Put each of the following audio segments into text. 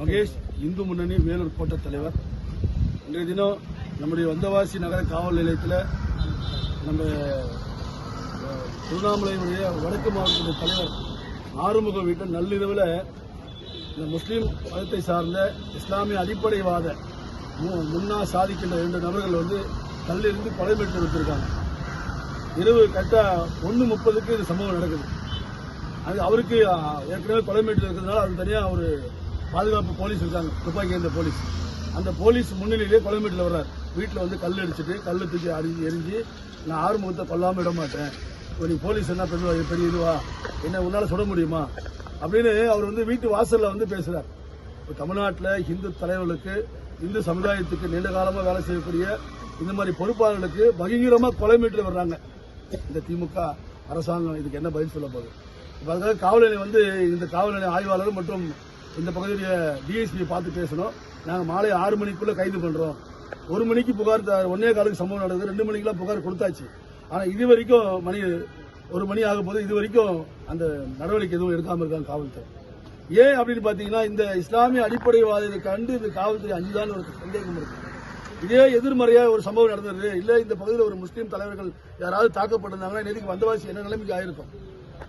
மகேஷ் இந்து முன்னணி வேலூர் கோட்ட தலைவர். இன்றைய தினம் நம்முடைய வந்தவாசி நகர காவல் நிலையத்தில் நம்ம திருவண்ணாமலையுடைய வடக்கு மாவட்டத்தின் தலைவர் ஆறுமுக வீட்டில் நள்ளிரவில் இந்த முஸ்லீம் மதத்தை சார்ந்த இஸ்லாமிய அடிப்படைவாத மு- முன்னா சாதிக்கின்ற இரண்டு நபர்கள் வந்து கல்லிருந்து கொலை பெற்று வச்சிருக்காங்க இரவு கரெக்டாக ஒன்று முப்பதுக்கு இந்த சம்பவம் நடக்குது. அது அவருக்கு ஏற்கனவே கொலை மீட்டு இருக்கிறதுனால அது தனியாக ஒரு பாதுகாப்பு போலீஸ் இருக்காங்க. துப்பாக்கி இருந்த போலீஸ். அந்த போலீஸ் முன்னிலையிலே கொலை மீட்டில் வர்றார். வீட்டில் வந்து கல் அடிச்சுட்டு கல் தூக்கி அரிஞ்சு எரிஞ்சு நான் ஆறுமுகத்தை கொல்லாமல் விட மாட்டேன். நீ போலீஸ் என்ன பெரிய பெரிய இதுவா? என்ன உன்னால் சொல்ல முடியுமா? அப்படின்னு அவர் வந்து வீட்டு வாசலில் வந்து பேசுகிறார் இப்போ தமிழ்நாட்டில் இந்து தலைவர்களுக்கு இந்து சமுதாயத்துக்கு நீண்ட காலமாக வேலை செய்யக்கூடிய இந்த மாதிரி பொறுப்பாளர்களுக்கு பகிரங்கமாக கொலை மீட்டு வர்றாங்க. இந்த திமுக அரசாங்கம் இதுக்கு என்ன பதில் சொல்ல போகுது? இப்போ அதுக்காக காவல் வந்து இந்த காவல்நிலைய ஆய்வாளர் மற்றும் இந்த பகுதியுடைய டிஎஸ்பியை பார்த்து பேசணும். நாங்கள் மாலை ஆறு மணிக்குள்ள கைது பண்றோம். ஒரு மணிக்கு புகார் ஒன்னே காலுக்கு சம்பவம் நடந்தது. ரெண்டு மணிக்கெல்லாம் புகார் கொடுத்தாச்சு. ஆனால் இது வரைக்கும் மணி ஒரு மணி ஆகும் போது இது வரைக்கும் அந்த நடவடிக்கை எதுவும் எடுக்காமல் இருக்காங்க காவல்துறை. ஏன் அப்படின்னு பார்த்தீங்கன்னா இந்த இஸ்லாமிய அடிப்படைவாதியை கண்டு இந்த காவல்துறை அஞ்சுதான் ஒரு சந்தேகம் இருக்கு. இதே எதிர்மறையாக ஒரு சம்பவம் நடந்தது. இல்லை இந்த பகுதியில் ஒரு முஸ்லீம் தலைவர்கள் யாராவது தாக்கப்பட்டிருந்தாங்கன்னா நேற்றுக்கு வந்தவாசி என்ன நிலைமைக்கு ஆயிருக்கும்?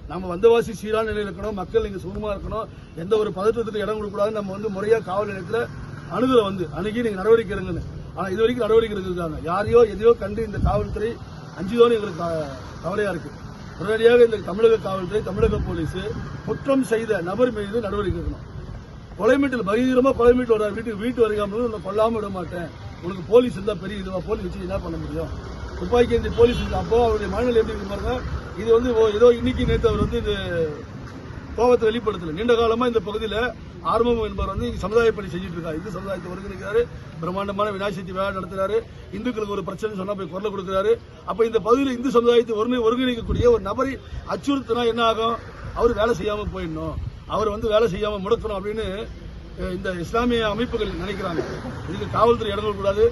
நம்ம வந்தவாசி சீரான நிலையில் இருக்கணும் மக்கள் இங்கே சுகமா இருக்கணும் எந்த ஒரு பதற்றத்துக்கு இடம் கொடுக்கூடாது நம்ம வந்து முறையா காவல் நிலையத்தில் அணுகுல வந்து அணுகி நீங்க நடவடிக்கை எடுங்கன்னு. ஆனா இது வரைக்கும் நடவடிக்கை எடுத்திருக்காங்க. யாரையோ எதையோ கண்டு இந்த காவல்துறை அஞ்சுதோன்னு எங்களுக்கு க- கவலையா இருக்கு. உடனடியாக இந்த தமிழக காவல்துறை தமிழக போலீஸ் குற்றம் செய்த நபர் மீது நடவடிக்கை எடுக்கணும். கொலைமீட்டில் பகிரமா கொலைமீட்டில் வர வீட்டுக்கு வீட்டு வரைக்காமல் உன்னை கொல்லாம விட மாட்டேன். உனக்கு போலீஸ் இருந்தா பெரிய இதுவா போலீஸ் வச்சு என்ன பண்ண முடியும்? துப்பாக்கி இந்த போலீஸ் அப்போ அவருடைய மனநிலை எப்படி இருக்கு பாருங்க. இது வந்து ஓ- ஏதோ இன்னைக்கு நேற்று அவர் வந்து இது கோபத்தை வெளிப்படுத்தல. நீண்ட காலமா இந்த பகுதியில் ஆர்மம் என்பவர் வந்து சமுதாய பணி செஞ்சுட்டு இருக்காரு. இந்து சமுதாயத்தை ஒருங்கிணைக்கிறாரு. பிரம்மாண்டமான விநாயகத்தி விழா நடத்துறாரு. இந்துக்களுக்கு ஒரு பிரச்சனை சொன்னா போய் குரல் கொடுக்கிறாரு. அப்ப இந்த பகுதியில் இந்து சமுதாயத்தை ஒருங்கி- ஒருங்கிணைக்கக்கூடிய ஒரு நபரை அச்சுறுத்தினா என்ன ஆகும்? அவர் வேலை செய்யாம போயிடணும். அவர் வந்து வேலை செய்யாம முடக்கணும் அப்படின்னு இந்த இஸ்லாமிய அமைப்புகள் நினைக்கிறாங்க. இதுக்கு காவல்துறை இடங்கள் கூடாது